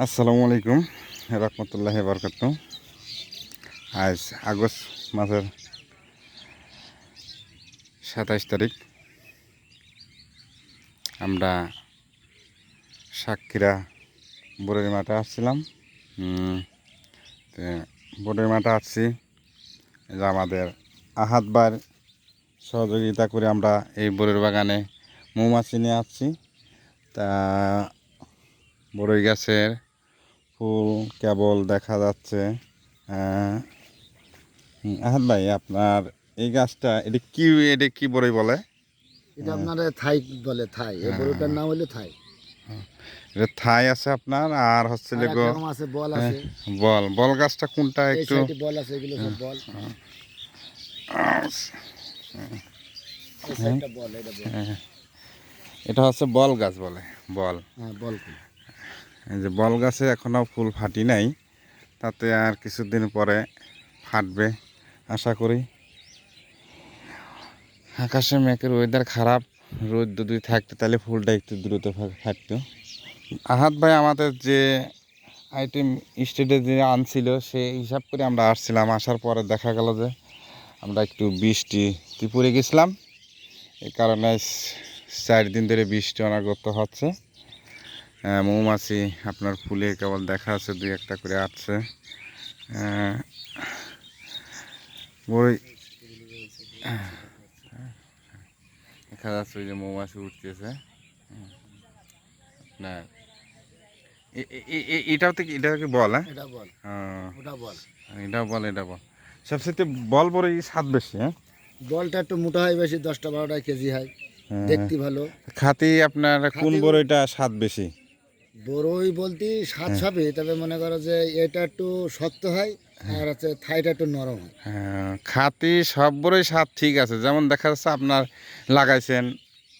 আসসালামু আলাইকুম। রহমতুল্লাহ বরকাত আজ আগস্ট মাসের সাতাইশ তারিখ। আমরা সাক্ষীরা বোরের মাঠে আসছিলাম। বোরের মাঠে আসছি। যে আমাদের আহাতবার সহযোগিতা করে আমরা এই বোরের বাগানে মৌমাছি নিয়ে আসছি। তা বড়ই গাছের ফুল কেবল দেখা যাচ্ছে। আহ, আহাদ ভাই আপনার এই গাছটা এটা কি এটা কি বড়ই বলে? এটা আপনার থাই বলে থাই। এই গরুটার নাম হলো থাই। এটা থাই আছে আপনার আর হচ্ছে গো রকম আছে বল আছে। বল। বল গাছটা কোনটা একটু? বল আছে এগুলো সব বল। বল এটা বল। হ্যাঁ, এটা হচ্ছে বল গাছ বলে বল। হ্যাঁ বল। এই যে বল গাছে এখনও ফুল ফাটি নাই, তাতে আর কিছুদিন পরে ফাটবে, আশা করি। আকাশে মেঘের ওয়েদার খারাপ, রোদ যদি থাকতো তাহলে ফুলটা একটু দ্রুত ফাটতো। আহাত ভাই আমাদের যে আইটেম স্টেটে যে আনছিল, সেই হিসাব করে আমরা আসছিলাম, আসার পরে দেখা গেল যে আমরা একটু বৃষ্টি পড়ে গেছিলাম। এই কারণে স- চার দিন ধরে বৃষ্টি অনাগত হচ্ছে। মৌমাছি আপনার ফুলে কেবল দেখা আছে দুই একটা করে আসছে ওই দেখা যাচ্ছে ওই যে মৌমাছি উঠতেছে। আপনার এটাও তো কি এটাও কি বল হ্যাঁ? এটা বল। আহ, ওটা বল। এটাও বল এটা বল। সবচেয়ে বল বড়ই স্বাদ বেশি হ্যাঁ? বলটা একটু মোটা হয় বেশি দশটা বারোটা কেজি হয়। হ্যাঁ। দেখতে ভালো। খাতি আপনার কোন বড় এটা স্বাদ বেশি? বড়ই বলতে স্বাদ সাপে তবে মনে করো যে এটা একটু শক্ত হয় আর হচ্ছে থাইটা একটু নরম হয়। হ্যাঁ, খাতি সব বড়ই স্বাদ ঠিক আছে যেমন দেখা যাচ্ছে আপনার লাগাইছেন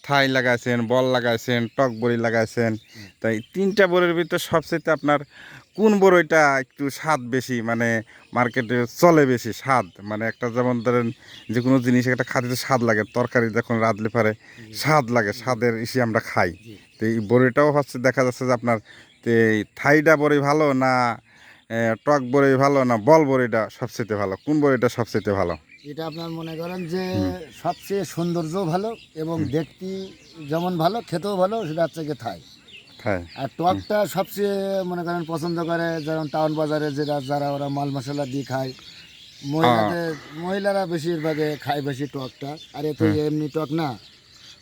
থাই লাগাইছেন বল লাগাইছেন টক বড়ি লাগাইছেন তাই তিনটা বড়ির ভিতর সবচেয়ে আপনার কোন বড়ইটা একটু স্বাদ বেশি মানে মার্কেটে চলে বেশি স্বাদ? মানে একটা যেমন ধরেন যে কোনো জিনিস একটা খাদিতে স্বাদ লাগে তরকারি যখন রাঁধলে পারে স্বাদ লাগে স্বাদের ইসে আমরা খাই। এই বড়িটাও হচ্ছে দেখা যাচ্ছে যে আপনার এই থাইটা বড়ি ভালো না টক বড়ি ভালো না বল বড়িটা সবচেয়ে ভালো? কোন বড়িটা সবচেয়ে ভালো? এটা আপনার মনে করেন যে সবচেয়ে সৌন্দর্য ভালো এবং দেখতে যেমন ভালো খেতেও ভালো সেটা হচ্ছে গিয়ে থাই। আর টকটা সবচেয়ে মনে করেন পছন্দ করে যেমন টাউন বাজারে যেটা যারা ওরা মাল মশলা দিয়ে খায় মহিলাদের মহিলারা বেশিরভাগে খায় বেশি টকটা। আর এ তো এমনি টক না।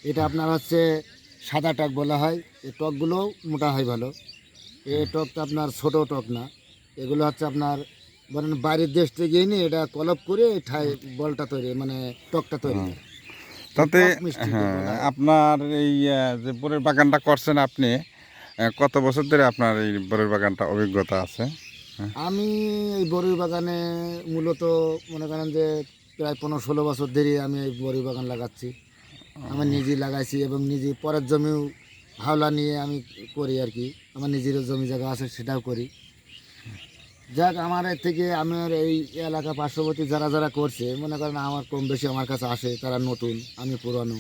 এটা আপনার হচ্ছে সাদা টক বলা হয় এই টকগুলোও মোটা হয় ভালো। এই টকটা আপনার ছোট টক না। এগুলো হচ্ছে আপনার বলেন বাইরের দেশ থেকে গিয়ে নিয়ে এটা কলপ করে ঠাই বলটা তৈরি মানে টকটা তৈরি। তাতে টক হ্যাঁ হয়। আপনার এই যে বরের বাগানটা করছেন আপনি কত বছর ধরে আপনার এই বরের বাগানটা অভিজ্ঞতা আছে? আমি এই বড়ি বাগানে মূলত মনে করেন যে প্রায় পনেরো ষোলো বছর ধরে আমি এই বড়ি বাগান লাগাচ্ছি। আমি নিজে লাগাইছি এবং নিজে পরের জমিও হাওলা নিয়ে আমি করি আর কি। আমার নিজেরও জমি জায়গা আছে সেটাও করি। যাক আমার এর থেকে আমার এই এলাকা পার্শ্ববর্তী যারা যারা করছে মনে করেন আমার কম বেশি আমার কাছে আসে তারা নতুন আমি পুরানো।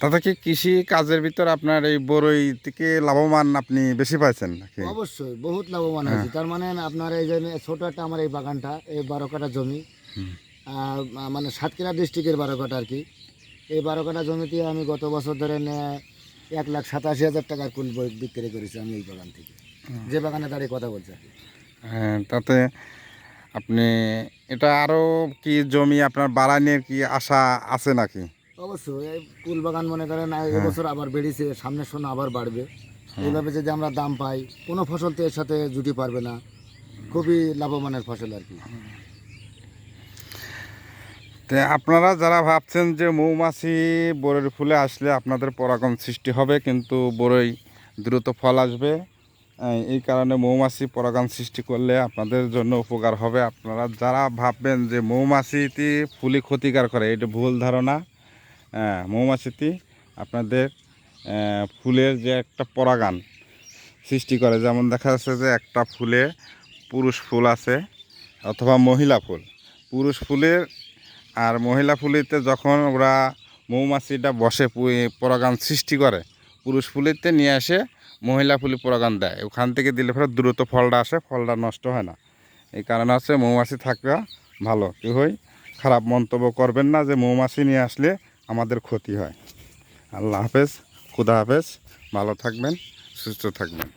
তাতে কি কৃষি কাজের ভিতর আপনার এই বড়ই থেকে লাভবান আপনি বেশি পাইছেন নাকি? অবশ্যই বহুত লাভবান হয়েছে। তার মানে আপনার এই যে ছোট একটা আমার এই বাগানটা এই বারো কাটা জমি মানে সাতক্ষীরা ডিস্ট্রিক্টের বারো কাটা আর কি। এই বারো কাটা জমিতে আমি গত বছর ধরে এক লাখ সাতাশি হাজার টাকার কুল বিক্রি করেছি আমি এই বাগান থেকে। যে বাগানে দাঁড়িয়ে কথা বলছি। হ্যাঁ তাতে আপনি এটা আরও কি জমি আপনার বাড়ানোর কি আশা আছে নাকি? অবশ্যই এই কুল বাগান মনে করেন এই এবছর আবার বেড়েছে সামনের সময় আবার বাড়বে। এইভাবে যদি আমরা দাম পাই কোনো ফসল তো এর সাথে জুটি পারবে না। খুবই লাভবানের ফসল আর কি। তো আপনারা যারা ভাবছেন যে মৌমাছি বড়ের ফুলে আসলে আপনাদের পরাগণ সৃষ্টি হবে, কিন্তু বড়ই দ্রুত ফল আসবে, এই- কারণে মৌমাছি পরাগণ সৃষ্টি করলে আপনাদের জন্য উপকার হবে। আপনারা যারা ভাববেন যে মৌমাছিটি ফুলে ক্ষতিকার করে, এটা ভুল ধারণা হ্যাঁ মৌমাছিটি আপনাদের ফুলের যে একটা পরাগান সৃষ্টি করে, যেমন দেখা যাচ্ছে যে একটা ফুলে পুরুষ ফুল আছে অথবা মহিলা ফুল। পুরুষ ফুলের আর মহিলা ফুলিতে যখন ওরা মৌমাছিটা বসে পরাগান সৃষ্টি করে, পুরুষ ফুলিতে নিয়ে আসে মহিলা ফুলি পরাগান দেয়। ওখান থেকে দিলে পরে দ্রুত ফলটা আসে, ফলটা নষ্ট হয় না। এই কারণে হচ্ছে মৌমাছি থাকা ভালো। কি হয় খারাপ মন্তব্য করবেন না যে মৌমাছি নিয়ে আসলে আমাদের ক্ষতি হয়। আল্লাহ হাফেজ, খুদা হাফেজ। ভালো থাকবেন, সুস্থ থাকবেন।